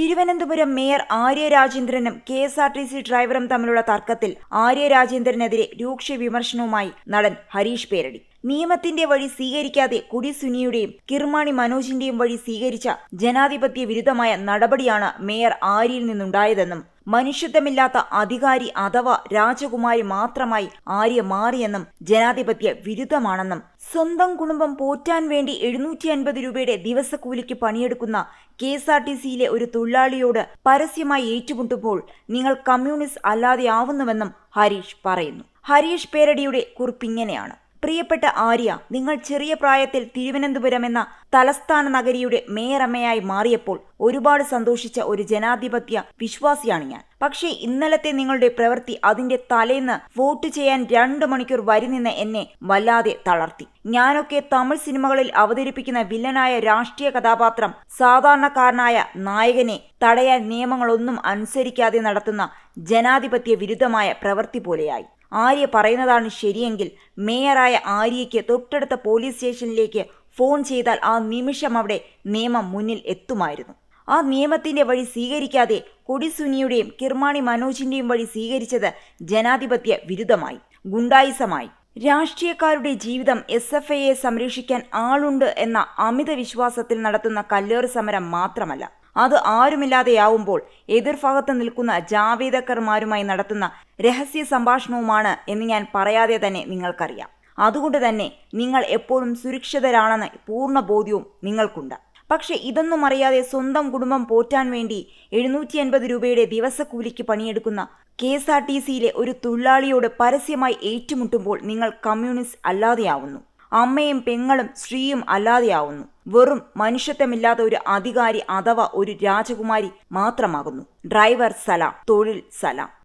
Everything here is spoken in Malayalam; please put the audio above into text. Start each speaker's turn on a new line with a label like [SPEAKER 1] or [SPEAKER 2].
[SPEAKER 1] Thiruvananthapuram mayor Arya രാജേന്ദ്രനും K S R T C ഡ്രൈവറും തമ്മിലുള്ള തർക്കത്തിൽ ആര്യ രാജേന്ദ്രനെതിരെ രൂക്ഷ വിമർശനവുമായി നടൻ ഹരീഷ് പേരടി. നിയമത്തിന്റെ വഴി സ്വീകരിക്കാതെ കുടി സുനിയുടെയും കിർമാണി മനോജിന്റെയും വഴി സ്വീകരിച്ച ജനാധിപത്യ വിരുദ്ധമായ നടപടിയാണ് മേയർ ആര്യയിൽ നിന്നുണ്ടായതെന്നും മനുഷ്യത്വമില്ലാത്ത അധികാരി അഥവാ രാജകുമാരി മാത്രമായി ആര്യ മാറിയെന്നും ജനാധിപത്യ വിരുദ്ധമാണെന്നും സ്വന്തം കുടുംബം പോറ്റാൻ വേണ്ടി എഴുന്നൂറ്റി അൻപത് രൂപയുടെ ദിവസക്കൂലിക്ക് പണിയെടുക്കുന്ന കെ എസ് ആർ ടി സിയിലെ ഒരു തൊഴിലാളിയോട് പരസ്യമായി ഏറ്റുമുട്ടുമ്പോൾ നിങ്ങൾ കമ്മ്യൂണിസ്റ്റ് അല്ലാതെയാവുന്നുവെന്നും ഹരീഷ് പറയുന്നു. ഹരീഷ് പേരടിയുടെ കുറിപ്പിങ്ങനെയാണ് പ്രിയപ്പെട്ട ആര്യ നിങ്ങൾ ചെറിയ പ്രായത്തിൽ തിരുവനന്തപുരം എന്ന തലസ്ഥാന നഗരിയുടെ മേയറമ്മയായി മാറിയപ്പോൾ ഒരുപാട് സന്തോഷിച്ച ഒരു ജനാധിപത്യ വിശ്വാസിയാണ് ഞാൻ. പക്ഷേ ഇന്നലത്തെ നിങ്ങളുടെ പ്രവൃത്തി അതിന്റെ തലേന്ന് വോട്ട് ചെയ്യാൻ രണ്ടു മണിക്കൂർ വരി നിന്ന് എന്നെ വല്ലാതെ തളർത്തി. ഞാനൊക്കെ തമിഴ് സിനിമകളിൽ അവതരിപ്പിക്കുന്ന വില്ലനായ രാഷ്ട്രീയ കഥാപാത്രം സാധാരണക്കാരനായ നായകനെ തടയാൻ നിയമങ്ങളൊന്നും അനുസരിക്കാതെ നടത്തുന്ന ജനാധിപത്യ വിരുദ്ധമായ പ്രവൃത്തി പോലെയായി. ആര്യ പറയുന്നതാണ് ശരിയെങ്കിൽ മേയറായ ആര്യയ്ക്ക് തൊട്ടടുത്ത പോലീസ് സ്റ്റേഷനിലേക്ക് ഫോൺ ചെയ്താൽ ആ നിമിഷം അവിടെ നിയമം മുന്നിൽ എത്തുമായിരുന്നു. ആ നിയമത്തിന്റെ വഴി സ്വീകരിക്കാതെ കൊടിസുനിയുടെയും കിർമാണി മനോജിന്റെയും വഴി സ്വീകരിച്ചത് ജനാധിപത്യ വിരുദ്ധമായി ഗുണ്ടായിസമായി. രാഷ്ട്രീയക്കാരുടെ ജീവിതം എസ് എഫ് ഐയെ സംരക്ഷിക്കാൻ ആളുണ്ട് എന്ന അമിത വിശ്വാസത്തിൽ നടത്തുന്ന കല്ലേറ് സമരം മാത്രമല്ല. അത് ആരുമില്ലാതെയാവുമ്പോൾ എതിർഭാഗത്ത് നിൽക്കുന്ന ജാവേദക്കർമാരുമായി നടത്തുന്ന രഹസ്യ സംഭാഷണവുമാണ് എന്ന് ഞാൻ പറയാതെ തന്നെ നിങ്ങൾക്കറിയാം. അതുകൊണ്ട് തന്നെ നിങ്ങൾ എപ്പോഴും സുരക്ഷിതരാണെന്ന് പൂർണ ബോധ്യവും നിങ്ങൾക്കുണ്ട്. പക്ഷെ ഇതൊന്നും അറിയാതെ സ്വന്തം കുടുംബം പോറ്റാൻ വേണ്ടി എഴുന്നൂറ്റി അൻപത് രൂപയുടെ ദിവസക്കൂലിക്ക് പണിയെടുക്കുന്ന കെ എസ് ആർ ടി സിയിലെ ഒരു തൊഴിലാളിയോട് പരസ്യമായി ഏറ്റുമുട്ടുമ്പോൾ നിങ്ങൾ കമ്മ്യൂണിസ്റ്റ് അല്ലാതെയാവുന്നു. അമ്മയും പെങ്ങളും സ്ത്രീയും അല്ലാതെയാവുന്നു. വെറും മനുഷ്യത്വമില്ലാത്ത ഒരു അധികാരി അഥവാ ഒരു രാജകുമാരി മാത്രമാകുന്നു. ഡ്രൈവർ സലാം തൊഴിൽ സലാം.